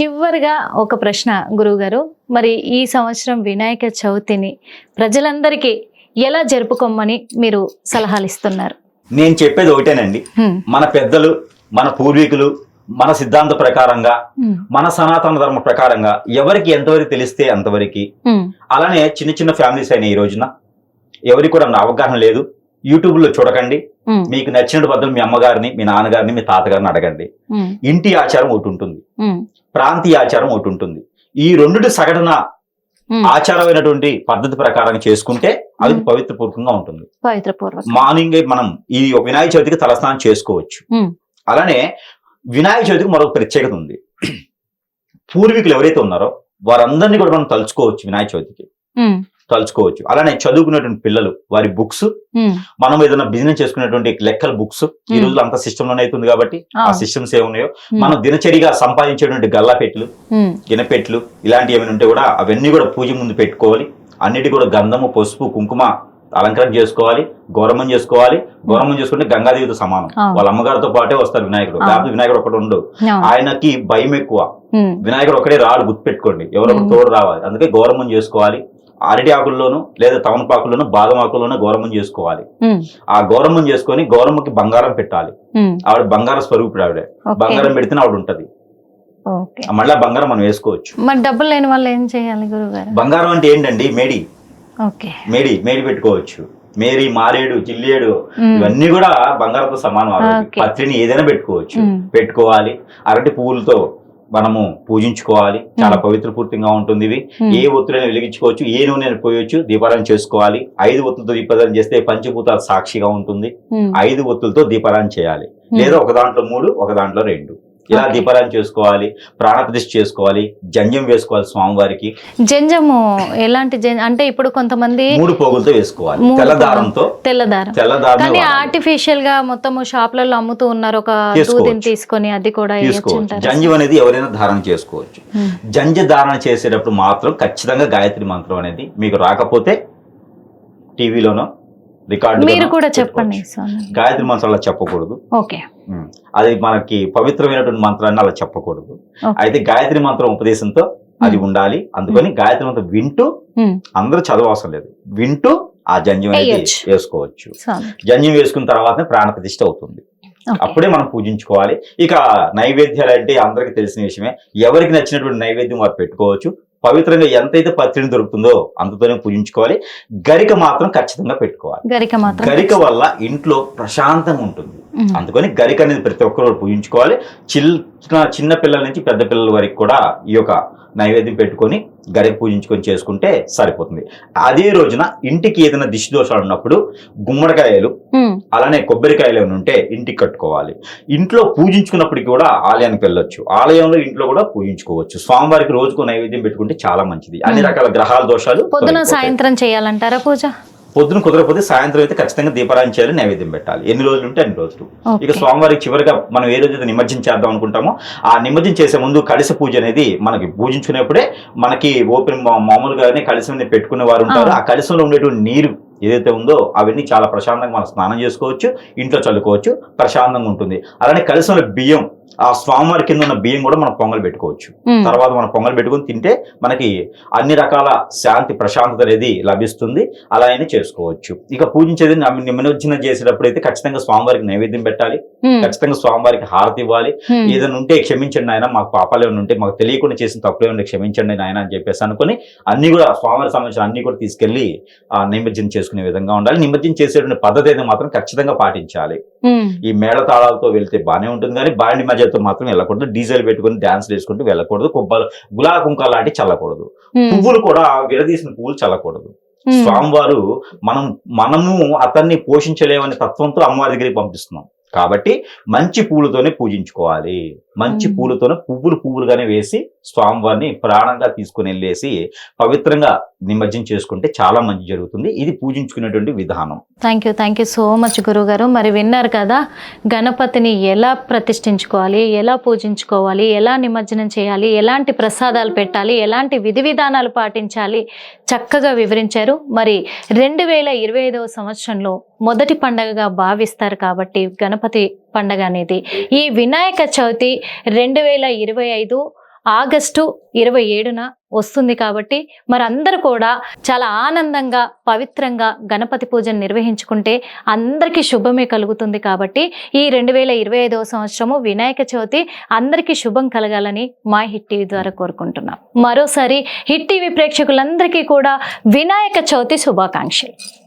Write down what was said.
చివరిగా ఒక ప్రశ్న గురువుగారు. మరి ఈ సంవత్సరం వినాయక చవితిని ప్రజలందరికీ ఎలా జరుపుకోమని మీరు సలహాలు ఇస్తున్నారు? నేను చెప్పేది ఒకటేనండి. మన పెద్దలు మన పూర్వీకులు మన సిద్ధాంత ప్రకారంగా మన సనాతన ధర్మ ప్రకారంగా ఎవరికి ఎంతవరకు తెలిస్తే అంతవరకు అలానే చిన్న చిన్న ఫ్యామిలీస్ అయిన ఈ రోజున. ఎవరికి కూడా అవగాహన లేదు. యూట్యూబ్లో చూడకండి మీకు నచ్చిన పద్ధతులు మీ అమ్మగారిని మీ నాన్నగారిని మీ తాతగారిని అడగండి. ఇంటి ఆచారం ఒకటి ఉంటుంది. ప్రాంతీయ ఆచారం ఒకటి ఉంటుంది. ఈ రెండుటి సగటున. ఆచారమైనటువంటి పద్ధతి ప్రకారం చేసుకుంటే అది మ్మ్. పవిత్రపూర్వకంగా ఉంటుంది. పవిత్ర పూర్వకం మార్నింగ్ మనం ఈ వినాయక చవితికి తలస్నానం చేసుకోవచ్చు. అలానే వినాయక చవితికి మరొక ప్రత్యేకత ఉంది. పూర్వీకులు ఎవరైతే ఉన్నారో వారందరినీ కూడా మనం తలుచుకోవచ్చు వినాయక చవితికి. తలుచుకోవచ్చు అలానే చదువుకునేటువంటి పిల్లలు వారి బుక్స్ మనం ఏదైనా బిజినెస్ చేసుకునేటువంటి లెక్కల బుక్స్ ఈ. రోజులు అంత సిస్టమ్లోనే అవుతుంది కాబట్టి ఆ. సిస్టమ్స్ ఏమున్నాయో మనం దినచరిగా సంపాదించేటువంటి గల్లాపెట్లు గినపెట్లు ఇలాంటివి ఏమైనా ఉంటే కూడా అవన్నీ కూడా పూజ ముందు పెట్టుకోవాలి. అన్నిటి కూడా గంధము పసుపు కుంకుమ అలంకరణ చేసుకోవాలి గౌరవం చేసుకోవాలి. గౌరవం చేసుకుంటే గంగాదేవితో సమానం. వాళ్ళ అమ్మగారితో పాటే వస్తారు వినాయకుడు. లేకపోతే వినాయకుడు ఒకటి ఉండు అవును. ఆయనకి భయం ఎక్కువ. వినాయకుడు ఒకడే రాడు గుర్తుపెట్టుకోండి. ఎవరొకరు. తోడు రావాలి. అందుకే గౌరవం చేసుకోవాలి. అరటి ఆకుల్లోనూ లేదా తమలపాకుల్లోనూ బాదం ఆకుల్లోనూ గౌరవం చేసుకోవాలి. ఆ గౌరవం చేసుకొని గౌరమ్మకి బంగారం పెట్టాలి. ఆవిడ బంగారం స్వరూపుడు ఆవిడ. బంగారం పెడితేనే ఆవిడ ఉంటది మళ్ళీ బంగారం మనం వేసుకోవచ్చు. మరి డబ్బులు లేని వాళ్ళు ఏం చేయాలి గురువుగారు బంగారం అంటే ఏంటండి? మేడి. మేడి మేడి పెట్టుకోవచ్చు. మేరీ మారేడు జిల్లేడు ఇవన్నీ కూడా బంగారంతో సమానం. పత్రిని ఏదైనా పెట్టుకోవచ్చు. పెట్టుకోవాలి. అరటి పువ్వులతో మనము పూజించుకోవాలి. చాలా పవిత్ర పూర్తిగా ఉంటుంది ఇవి హ్మ్. ఏ ఒత్తులైనా వెలిగించుకోవచ్చు. ఏ నూనె పోయొచ్చు. దీపారాయణ చేసుకోవాలి. ఐదు ఒత్తులతో దీపారాయణ చేస్తే పంచభూతాలు సాక్షిగా ఉంటుంది. హ్మ్, ఐదు ఒత్తులతో దీపారాయణ చేయాలి. లేదా ఒక దాంట్లో మూడు ఒక దాంట్లో రెండు. ఇలా. దీపారాయణ చేసుకోవాలి ప్రాణప్రతిష్ఠ చేసుకోవాలి జంజం వేసుకోవాలి స్వామివారికి. జంజము ఎలాంటి అంటే ఇప్పుడు కొంతమంది మూడు పోగులతో వేసుకోవాలి. మూడు తెల్ల పోగులు. దారంతో. తెల్లదారం తెల్ల దారం కానీ ఆర్టిఫిషియల్గా మొత్తం షాప్లలో అమ్ముతూ ఉన్నారు. ఒక. దూదిని తీసుకొని అది కూడా జంజం అనేది ఎవరైనా ధారణ చేసుకోవచ్చు. జంజ ధారణ చేసేటప్పుడు మాత్రం ఖచ్చితంగా గాయత్రి మంత్రం అనేది మీకు రాకపోతే టీవీలోనో రికార్డు మీరు కూడా చెప్పండి గాయత్రి మంత్రం అలా చెప్పకూడదు. ఓకే. అది మనకి పవిత్రమైనటువంటి మంత్రాన్ని అలా చెప్పకూడదు. అయితే గాయత్రి మంత్రం ఉపదేశంతో అది. ఉండాలి. అందుకని గాయత్రి మంత్రం వింటూ. అందరూ చదవవసరం లేదు. వింటూ ఆ జంజం అనేది. వేసుకోవచ్చు. జంజం వేసుకున్న తర్వాతనే ప్రాణ ప్రతిష్ఠ అవుతుంది. అప్పుడే మనం పూజించుకోవాలి. ఇక నైవేద్యాలు అంటే అందరికీ తెలిసిన విషయమే. ఎవరికి నచ్చినటువంటి నైవేద్యం వారు పెట్టుకోవచ్చు. పవిత్రంగా ఎంతైతే పత్రిని దొరుకుతుందో అంతతోనే పూజించుకోవాలి. గరిక మాత్రం ఖచ్చితంగా పెట్టుకోవాలి. గరిక మాత్రం గరిక వల్ల ఇంట్లో ప్రశాంతంగా ఉంటుంది. అందుకని గరిక అనేది ప్రతి ఒక్కరు పూజించుకోవాలి. చిన్న చిన్న పిల్లల నుంచి పెద్ద పిల్లల వరకు కూడా ఈ యొక్క నైవేద్యం పెట్టుకొని గరిక పూజించుకొని చేసుకుంటే సరిపోతుంది. అదే రోజున ఇంటికి ఏదైనా దిష్టి దోషాలు ఉన్నప్పుడు గుమ్మడికాయలు. అలానే కొబ్బరికాయలు ఏమైనా ఉంటే ఇంటికి కట్టుకోవాలి. ఇంట్లో పూజించుకున్నప్పటికీ కూడా ఆలయానికి వెళ్ళొచ్చు. ఆలయంలో ఇంట్లో కూడా పూజించుకోవచ్చు. స్వామివారికి రోజుకు నైవేద్యం పెట్టుకుంటే చాలా మంచిది. అన్ని. రకాల గ్రహాల దోషాలు పొద్దున. సాయంత్రం చేయాలంటారా పూజ? పొద్దున కుదరకపోతే సాయంత్రం అయితే ఖచ్చితంగా దీపారాయణ చేయాలి నైవేద్యం పెట్టాలి. ఎన్ని రోజులు ఉంటే అన్ని రోజులు. ఇక స్వామివారికి చివరిగా మనం ఏ రోజైతే నిమజ్జనం చేద్దాం అనుకుంటామో ఆ నిమజ్జనం చేసే ముందు కలశ పూజ అనేది మనకి పూజించుకునేప్పుడే మనకి ఓపెన్ మామూలుగానే కలశం పెట్టుకునే వారు ఉంటారు. ఆ. ఆ కలశంలో ఉండేటువంటి నీరు ఏదైతే ఉందో అవన్నీ చాలా ప్రశాంతంగా మనం స్నానం చేసుకోవచ్చు ఇంట్లో చల్లుకోవచ్చు ప్రశాంతంగా ఉంటుంది అలానే కలశంలో బియ్యం ఆ స్వామివారి కింద ఉన్న బియ్యం కూడా మనం పొంగల్ పెట్టుకోవచ్చు. తర్వాత మనం పొంగల్ పెట్టుకొని తింటే మనకి అన్ని రకాల శాంతి ప్రశాంతత అనేది లభిస్తుంది అలా అయినా చేసుకోవచ్చు ఇక పూజించేది నిమజ్జనం చేసేటప్పుడు అయితే ఖచ్చితంగా స్వామివారికి నైవేద్యం పెట్టాలి. ఖచ్చితంగా స్వామివారికి హారతి ఇవ్వాలి. ఏదైనా ఉంటే క్షమించండి ఆయన మాకు పాపాలు ఏమైనా ఉంటే మాకు తెలియకుండా చేసిన తప్పులు ఏమైనా క్షమించండి నాయన అని చెప్పేసి అనుకుని అన్ని కూడా స్వామివారికి సంబంధించిన అన్ని కూడా తీసుకెళ్ళి ఆ నిమజ్జనం చేసుకునే విధంగా ఉండాలి నిమజ్జనం చేసేటువంటి పద్ధతి అయితే మాత్రం ఖచ్చితంగా పాటించాలి. ఈ మేళ తాళాలతో వెళ్తే బానే ఉంటుంది కానీ బాండి మధ్యతో మాత్రం వెళ్ళకూడదు డీజిల్ పెట్టుకుని డాన్స్ వేసుకుంటూ వెళ్ళకూడదు కొబ్బలు గులా కుంకాలు లాంటివి చల్లకూడదు. పువ్వులు కూడా విడదీసిన పువ్వులు చల్లకూడదు. స్వామివారు మనం మనము అతన్ని పోషించలేమనే తత్వంతో అమ్మవారి దగ్గరికి పంపిస్తున్నాం కాబట్టి మంచి పూలతోనే పూజించుకోవాలి మంచి. పూలతోనే పువ్వులు పువ్వులుగానే వేసి స్వామివారిని ప్రాణంగా తీసుకుని వెళ్ళేసి పవిత్రంగా నిమజ్జనం చేసుకుంటే చాలా మంచి జరుగుతుంది. ఇది పూజించుకునేటువంటి విధానం. Thank you thank you so much గురుగారు. మరి విన్నారు కదా గణపతిని ఎలా ప్రతిష్ఠించుకోవాలి ఎలా పూజించుకోవాలి ఎలా నిమజ్జనం చేయాలి ఎలాంటి ప్రసాదాలు పెట్టాలి ఎలాంటి విధి విధానాలు పాటించాలి చక్కగా వివరించారు. మరి రెండు వేల ఇరవై ఐదవ సంవత్సరంలో మొదటి పండగగా భావిస్తారు కాబట్టి గణపతి పండగ అనేది. ఈ వినాయక చవితి రెండు వేల ఇరవై ఐదు ఆగస్టు ఇరవై ఏడున వస్తుంది కాబట్టి మరి అందరూ కూడా చాలా ఆనందంగా పవిత్రంగా గణపతి పూజను నిర్వహించుకుంటే అందరికీ శుభమే కలుగుతుంది కాబట్టి ఈ రెండు వేల ఇరవై ఐదవ సంవత్సరము వినాయక చవితి అందరికీ శుభం కలగాలని మా హిట్ టీవీ ద్వారా కోరుకుంటున్నాం. మరోసారి హిట్ టీవీ ప్రేక్షకులందరికీ కూడా వినాయక చవితి శుభాకాంక్షలు.